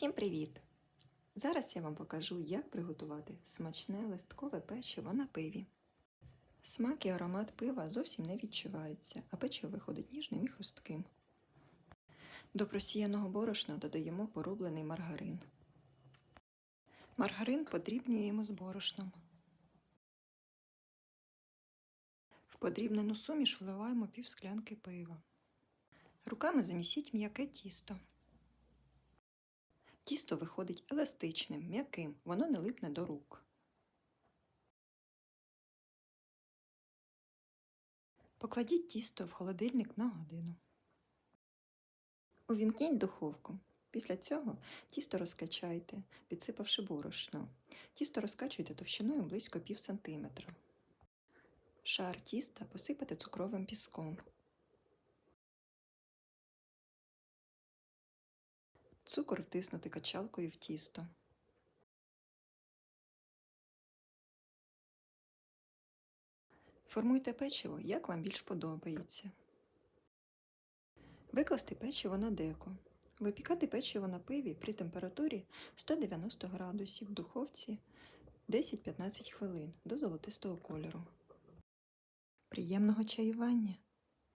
Усім привіт! Зараз я вам покажу, як приготувати смачне листкове печиво на пиві. Смак і аромат пива зовсім не відчувається, а печиво виходить ніжним і хрустким. До просіяного борошна додаємо порублений маргарин. Маргарин подрібнюємо з борошном. В подрібнену суміш вливаємо пів склянки пива. Руками замісіть м'яке тісто. Тісто виходить еластичним, м'яким, воно не липне до рук. Покладіть тісто в холодильник на годину. Увімкніть духовку. Після цього тісто розкачайте, підсипавши борошно. Тісто розкачуйте товщиною близько пів сантиметра. Шар тіста посипати цукровим піском. Цукор втиснути качалкою в тісто. Формуйте печиво, як вам більш подобається. Викласти печиво на деко. Випікати печиво на пиві при температурі 190 градусів в духовці 10-15 хвилин до золотистого кольору. Приємного чаювання!